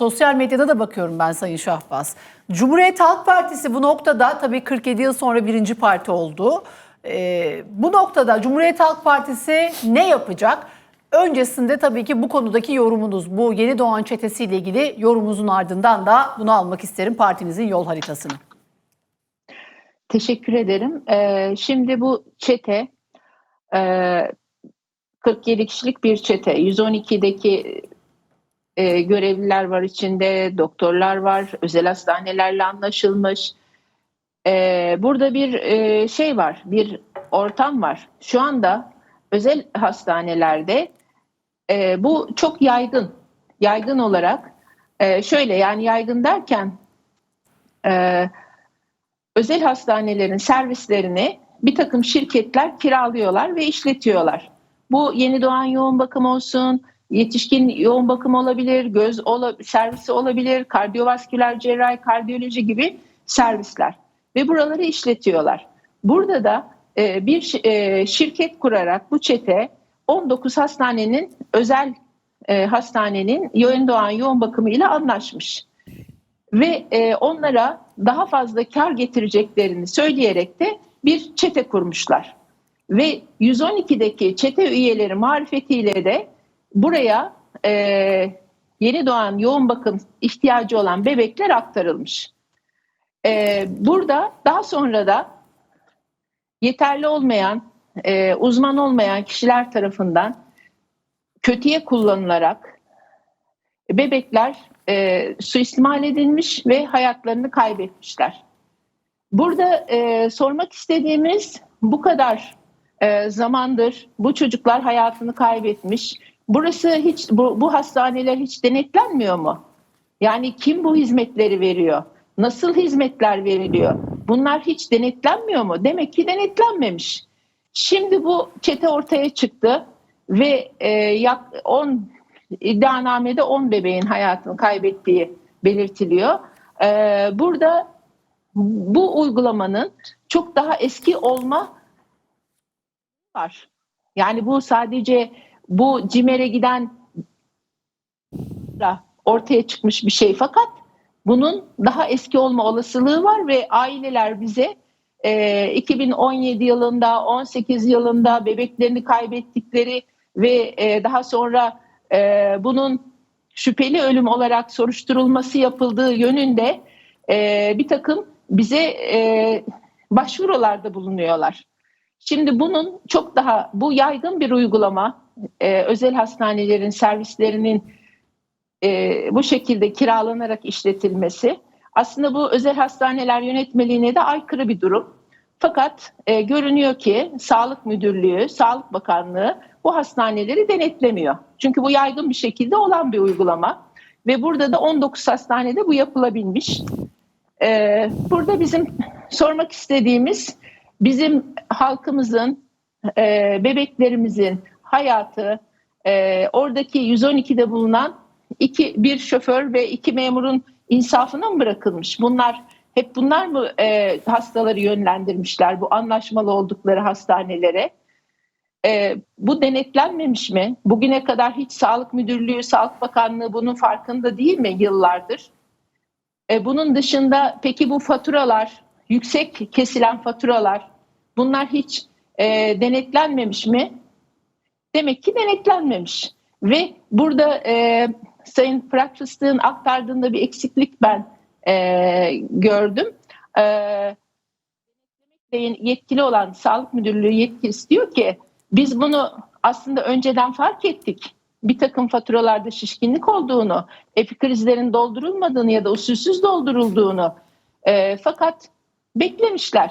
sosyal medyada da bakıyorum ben Sayın Şahbaz. Cumhuriyet Halk Partisi bu noktada tabii 47 yıl sonra birinci parti oldu. Ee, bu noktada Cumhuriyet Halk Partisi ne yapacak? Öncesinde tabii ki bu konudaki yorumunuz, bu yeni doğan çetesiyle ilgili yorumunuzun ardından da bunu almak isterim partinizin yol haritasını. Teşekkür ederim. Ee, şimdi bu çete e, 47 kişilik bir çete. 112'deki e, görevliler var içinde, doktorlar var, özel hastanelerle anlaşılmış. Ee, burada bir e, şey var, bir ortam var. Şu anda özel hastanelerde e, bu çok yaygın. Yaygın olarak e, şöyle yani yaygın derken e, özel hastanelerin servislerini bir takım şirketler kiralıyorlar ve işletiyorlar. Bu yeni doğan yoğun bakım olsun, yetişkin yoğun bakım olabilir, göz ola, servisi olabilir, kardiyovasküler cerrahi, kardiyoloji gibi servisler ve buraları işletiyorlar. Burada da e, bir e, şirket kurarak bu çete 19 hastanenin özel e, hastanenin yeni doğan yoğun bakımıyla anlaşmış ve e, onlara daha fazla kar getireceklerini söyleyerek de bir çete kurmuşlar. Ve 112'deki çete üyeleri marifetiyle de buraya e, yeni doğan yoğun bakım ihtiyacı olan bebekler aktarılmış. E, burada daha sonra da yeterli olmayan, e, uzman olmayan kişiler tarafından kötüye kullanılarak bebekler e, suistimal edilmiş ve hayatlarını kaybetmişler. Burada e, sormak istediğimiz bu kadar e, zamandır bu çocuklar hayatını kaybetmiş. Burası hiç bu, bu hastaneler hiç denetlenmiyor mu? Yani kim bu hizmetleri veriyor? Nasıl hizmetler veriliyor? Bunlar hiç denetlenmiyor mu? Demek ki denetlenmemiş. Şimdi bu çete ortaya çıktı ve e, yak 10 iddianamede 10 bebeğin hayatını kaybettiği belirtiliyor. Ee, burada bu uygulamanın çok daha eski olma var. Yani bu sadece bu CİMER'e giden ortaya çıkmış bir şey fakat bunun daha eski olma olasılığı var ve aileler bize e, 2017 yılında 18 yılında bebeklerini kaybettikleri ve e, daha sonra e, bunun şüpheli ölüm olarak soruşturulması yapıldığı yönünde e, bir takım bize e, başvurularda bulunuyorlar. Şimdi bunun çok daha bu yaygın bir uygulama e, özel hastanelerin servislerinin e, bu şekilde kiralanarak işletilmesi aslında bu özel hastaneler yönetmeliğine de aykırı bir durum. Fakat e, görünüyor ki Sağlık Müdürlüğü, Sağlık Bakanlığı bu hastaneleri denetlemiyor. Çünkü bu yaygın bir şekilde olan bir uygulama ve burada da 19 hastanede bu yapılabilmiş. Ee, burada bizim sormak istediğimiz bizim halkımızın, e, bebeklerimizin hayatı, e, oradaki 112'de bulunan iki bir şoför ve iki memurun insafına mı bırakılmış? Bunlar hep bunlar mı e, hastaları yönlendirmişler bu anlaşmalı oldukları hastanelere? E, bu denetlenmemiş mi? Bugüne kadar hiç Sağlık Müdürlüğü, Sağlık Bakanlığı bunun farkında değil mi yıllardır? E, bunun dışında peki bu faturalar, yüksek kesilen faturalar bunlar hiç e, denetlenmemiş mi? Demek ki denetlenmemiş. Ve burada e, Sayın Fırat Fıstık'ın aktardığında bir eksiklik ben e, gördüm. E, yetkili olan Sağlık Müdürlüğü yetkilisi diyor ki biz bunu aslında önceden fark ettik. Bir takım faturalarda şişkinlik olduğunu, epikrizlerin doldurulmadığını ya da usulsüz doldurulduğunu e, fakat beklemişler.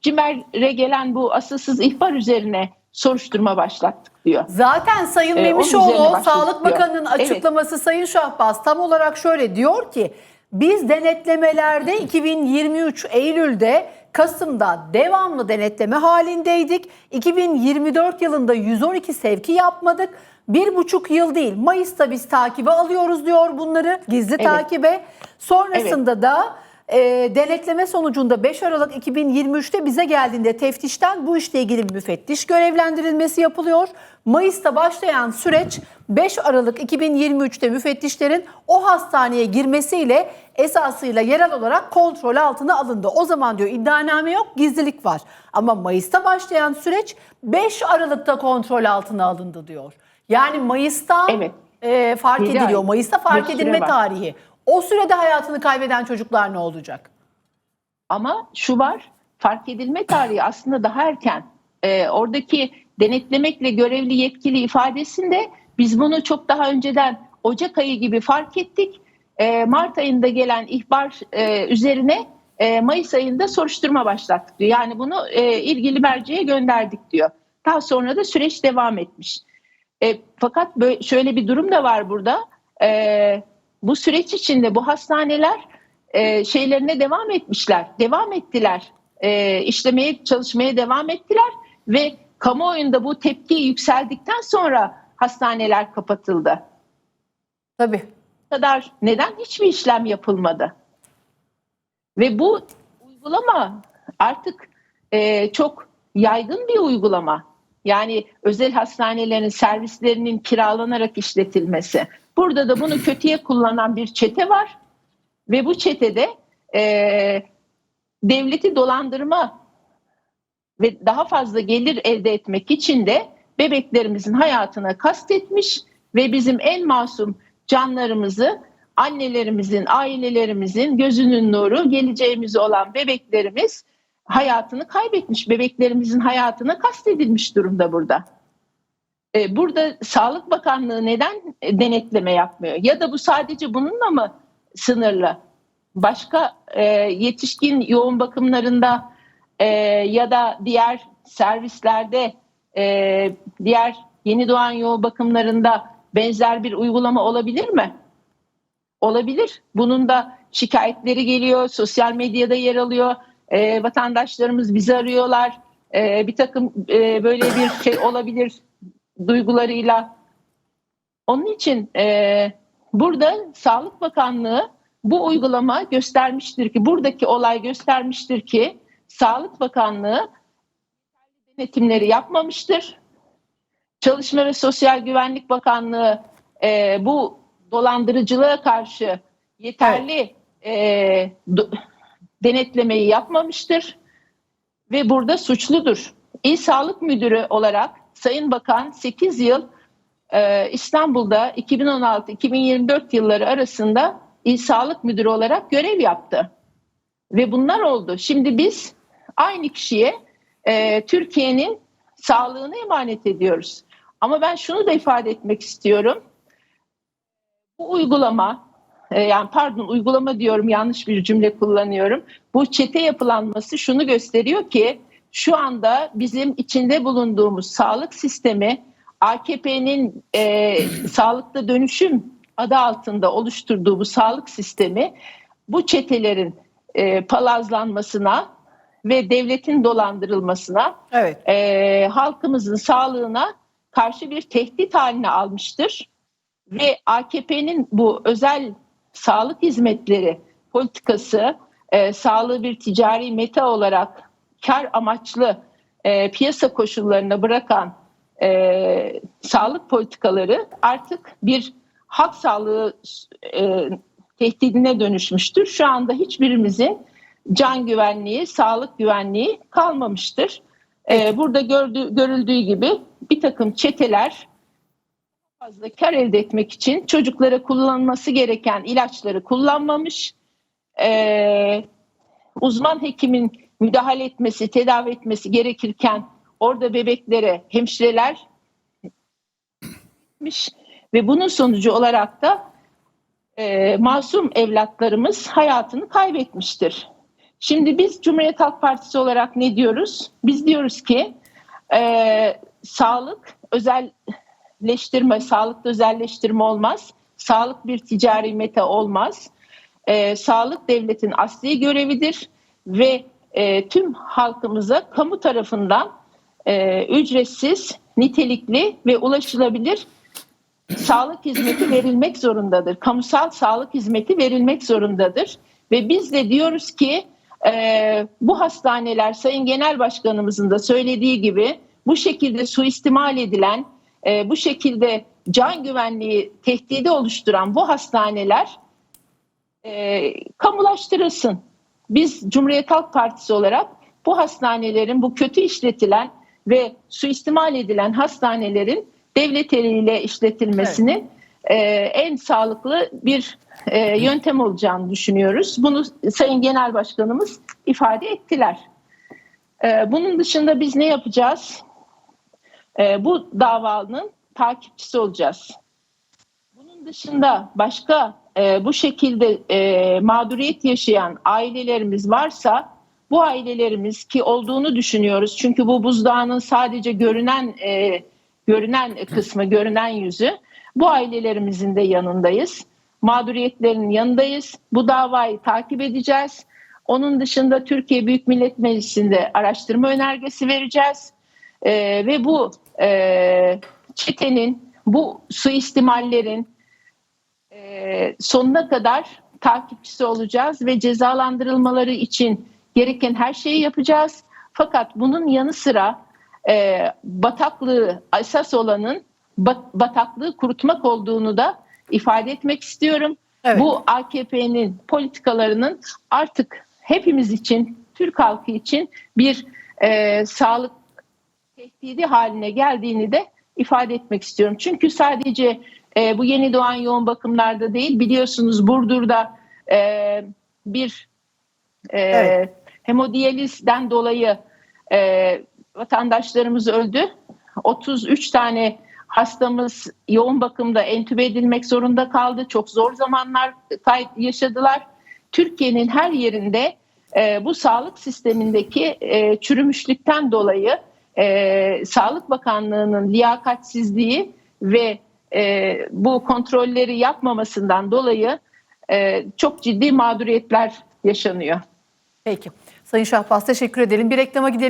CİMER'e gelen bu asılsız ihbar üzerine soruşturma başlattık diyor. Zaten Sayın Ee, Memişoğlu üzerine başladık Sağlık. Bakanı'nın Evet. açıklaması Sayın Şahbaz tam olarak şöyle diyor ki biz denetlemelerde 2023 Eylül'de Kasım'da devamlı denetleme halindeydik. 2024 yılında 112 sevki yapmadık. Bir buçuk yıl değil Mayıs'ta biz takibe alıyoruz diyor bunları gizli takibe. Sonrasında da e, denetleme sonucunda 5 Aralık 2023'te bize geldiğinde teftişten bu işle ilgili bir müfettiş görevlendirilmesi yapılıyor. Mayıs'ta başlayan süreç 5 Aralık 2023'te müfettişlerin o hastaneye girmesiyle esasıyla yerel olarak kontrol altına alındı. O zaman diyor iddianame yok, gizlilik var. Ama Mayıs'ta başlayan süreç 5 Aralık'ta kontrol altına alındı diyor. Yani Mayıs'ta Evet. e, fark Yedi ediliyor. ay. Mayıs'ta fark edilme tarihi. O sürede hayatını kaybeden çocuklar ne olacak? Ama şu var, fark edilme tarihi aslında daha erken. Ee, oradaki denetlemekle görevli yetkili ifadesinde biz bunu çok daha önceden Ocak ayı gibi fark ettik. Ee, Mart ayında gelen ihbar e, üzerine e, Mayıs ayında soruşturma başlattık diyor. Yani bunu e, ilgili merceğe gönderdik diyor. Daha sonra da süreç devam etmiş. E, fakat böyle, şöyle bir durum da var burada. E, bu süreç içinde bu hastaneler e, şeylerine devam etmişler. Devam ettiler. E, işlemeye, çalışmaya devam ettiler ve kamuoyunda bu tepki yükseldikten sonra hastaneler kapatıldı. Tabii. Kadar neden hiçbir işlem yapılmadı? Ve bu uygulama artık e, çok yaygın bir uygulama. Yani özel hastanelerin servislerinin kiralanarak işletilmesi. Burada da bunu kötüye kullanan bir çete var ve bu çetede e, devleti dolandırma ve daha fazla gelir elde etmek için de bebeklerimizin hayatına kastetmiş ve bizim en masum canlarımızı annelerimizin, ailelerimizin gözünün nuru, geleceğimiz olan bebeklerimiz hayatını kaybetmiş. Bebeklerimizin hayatına kastedilmiş durumda burada. Ee, Burada Sağlık Bakanlığı neden e, denetleme yapmıyor? Ya da bu sadece bununla mı sınırlı? Başka e, yetişkin yoğun bakımlarında e, ya da diğer servislerde, e, diğer yeni doğan yoğun bakımlarında benzer bir uygulama olabilir mi? Olabilir. Bunun da şikayetleri geliyor, sosyal medyada yer alıyor. E, vatandaşlarımız bizi arıyorlar. E, bir takım e, böyle bir şey olabilir duygularıyla. Onun için e, burada Sağlık Bakanlığı bu uygulama göstermiştir ki, buradaki olay göstermiştir ki Sağlık Bakanlığı denetimleri yapmamıştır. Çalışma ve Sosyal Güvenlik Bakanlığı e, bu dolandırıcılığa karşı yeterli e, do- denetlemeyi yapmamıştır ve burada suçludur. İl Sağlık Müdürü olarak Sayın Bakan 8 yıl e, İstanbul'da 2016-2024 yılları arasında İl Sağlık Müdürü olarak görev yaptı. Ve bunlar oldu. Şimdi biz aynı kişiye e, Türkiye'nin sağlığını emanet ediyoruz. Ama ben şunu da ifade etmek istiyorum. Bu uygulama, e, yani pardon uygulama diyorum yanlış bir cümle kullanıyorum. Bu çete yapılanması şunu gösteriyor ki şu anda bizim içinde bulunduğumuz sağlık sistemi AKP'nin e, sağlıkta dönüşüm adı altında oluşturduğu bu sağlık sistemi bu çetelerin e, palazlanmasına ve devletin dolandırılmasına Evet. e, halkımızın sağlığına karşı bir tehdit haline almıştır. Ve AKP'nin bu özel sağlık hizmetleri politikası e, sağlığı bir ticari meta olarak kar amaçlı e, piyasa koşullarına bırakan e, sağlık politikaları artık bir halk sağlığı e, tehdidine dönüşmüştür. Şu anda hiçbirimizin can güvenliği, sağlık güvenliği kalmamıştır. Ee, burada gördüğü, görüldüğü gibi bir takım çeteler fazla kar elde etmek için çocuklara kullanılması gereken ilaçları kullanmamış. Ee, uzman hekimin müdahale etmesi, tedavi etmesi gerekirken orada bebeklere hemşireler ve bunun sonucu olarak da e, masum evlatlarımız hayatını kaybetmiştir. Şimdi biz Cumhuriyet Halk Partisi olarak ne diyoruz? Biz diyoruz ki e, sağlık özelleştirme, sağlıkta özelleştirme olmaz. Sağlık bir ticari meta olmaz. E, sağlık devletin asli görevidir ve e, tüm halkımıza kamu tarafından e, ücretsiz, nitelikli ve ulaşılabilir sağlık hizmeti verilmek zorundadır. Kamusal sağlık hizmeti verilmek zorundadır. Ve biz de diyoruz ki e, bu hastaneler Sayın Genel Başkanımızın da söylediği gibi bu şekilde suistimal edilen, e, bu şekilde can güvenliği tehdidi oluşturan bu hastaneler e, kamulaştırılsın. Biz Cumhuriyet Halk Partisi olarak bu hastanelerin, bu kötü işletilen ve suistimal edilen hastanelerin devlet eliyle işletilmesinin e, en sağlıklı bir e, yöntem olacağını düşünüyoruz. Bunu Sayın Genel Başkanımız ifade ettiler. E, bunun dışında biz ne yapacağız? E, bu davanın takipçisi olacağız. Bunun dışında başka e, bu şekilde e, mağduriyet yaşayan ailelerimiz varsa bu ailelerimiz ki olduğunu düşünüyoruz. Çünkü bu buzdağının sadece görünen e, görünen kısmı, görünen yüzü. Bu ailelerimizin de yanındayız. Mağduriyetlerin yanındayız. Bu davayı takip edeceğiz. Onun dışında Türkiye Büyük Millet Meclisi'nde araştırma önergesi vereceğiz. E, ve bu e, çetenin, bu suistimallerin e, sonuna kadar takipçisi olacağız ve cezalandırılmaları için gereken her şeyi yapacağız. Fakat bunun yanı sıra e, bataklığı esas olanın bat- bataklığı kurutmak olduğunu da ifade etmek istiyorum. Evet. Bu AKP'nin politikalarının artık hepimiz için, Türk halkı için bir e, sağlık tehdidi haline geldiğini de ifade etmek istiyorum. Çünkü sadece e, bu yeni doğan yoğun bakımlarda değil biliyorsunuz Burdur'da e, bir e, Evet. hemodiyalizden dolayı e, vatandaşlarımız öldü. 33 tane hastamız yoğun bakımda entübe edilmek zorunda kaldı. Çok zor zamanlar yaşadılar. Türkiye'nin her yerinde e, bu sağlık sistemindeki e, çürümüşlükten dolayı e, Sağlık Bakanlığı'nın liyakatsizliği ve e, bu kontrolleri yapmamasından dolayı e, çok ciddi mağduriyetler yaşanıyor. Peki. Sayın Şahbaz teşekkür edelim. Bir reklama gidelim.